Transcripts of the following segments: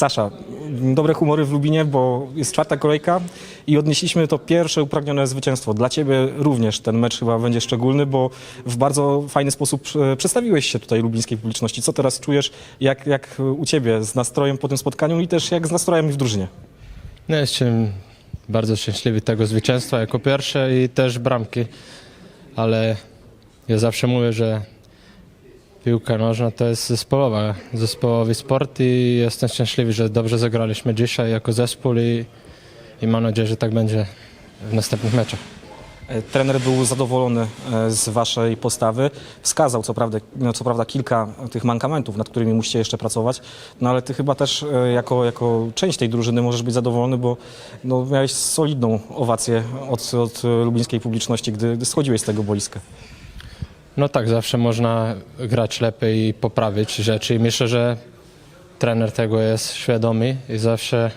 Sasza, dobre humory w Lubinie, bo jest czwarta kolejka i odnieśliśmy to pierwsze upragnione zwycięstwo. Dla Ciebie również ten mecz chyba będzie szczególny, bo w bardzo fajny sposób e, przedstawiłeś się tutaj lubińskiej publiczności. Co teraz czujesz, jak, jak u Ciebie z nastrojem po tym spotkaniu i też jak z nastrojem w drużynie? No, jestem bardzo szczęśliwy tego zwycięstwa jako pierwsze i też bramki, ale ja zawsze mówię, że piłka nożna to jest zespołowa, zespołowy sport i jestem szczęśliwy, że dobrze zagraliśmy dzisiaj jako zespół i, i mam nadzieję, że tak będzie w następnych meczach. Trener był zadowolony e, z waszej postawy. Wskazał co prawda, no, co prawda kilka tych mankamentów, nad którymi musicie jeszcze pracować, no ale ty chyba też e, jako, jako część tej drużyny możesz być zadowolony, bo no, miałeś solidną owację od, od lubińskiej publiczności, gdy, gdy schodziłeś z tego boiska. No tak, zawsze można grać lepiej i poprawić rzeczy i myślę, że trener tego jest świadomy i zawsze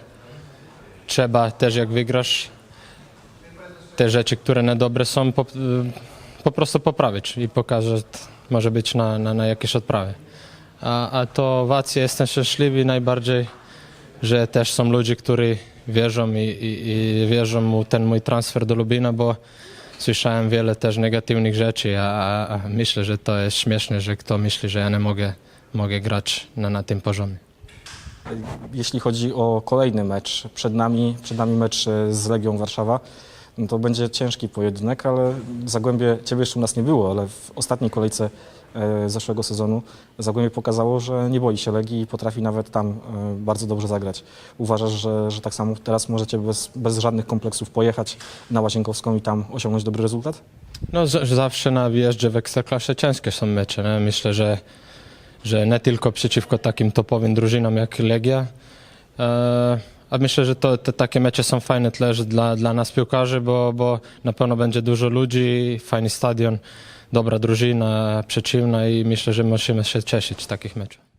trzeba też jak wygrasz te rzeczy, które niedobre są, po, po prostu poprawić i pokazać, może być na, na, na jakieś odprawy. A, a to owacje jestem szczęśliwy najbardziej, że też są ludzie, którzy wierzą i, i, i wierzą mu ten mój transfer do Lubina, bo słyszałem wiele też negatywnych rzeczy, a, a, myślę, że to jest śmieszne, że kto myśli, że ja nie mogę, mogę grać na, na tym poziomie. Jeśli chodzi o kolejny mecz, przed nami, przed nami mecz z Legią Warszawa, no to będzie ciężki pojedynek, ale Zagłębie, Ciebie jeszcze u nas nie było, ale w ostatniej kolejce e, zeszłego sezonu Zagłębie pokazało, że nie boi się Legii i potrafi nawet tam e, bardzo dobrze zagrać. Uważasz, że, że tak samo teraz możecie bez, bez żadnych kompleksów pojechać na Łazienkowską i tam osiągnąć dobry rezultat? No z- zawsze na wyjeździe w Ekstraklasie ciężkie są mecze. Nie? Myślę, że, że nie tylko przeciwko takim topowym drużynom jak Legia, e, a myślę, że to, te takie mecze są fajne też dla, dla nas piłkarzy, bo, bo na pewno będzie dużo ludzi, fajny stadion, dobra drużyna przeciwna i myślę, że musimy się cieszyć z takich meczów.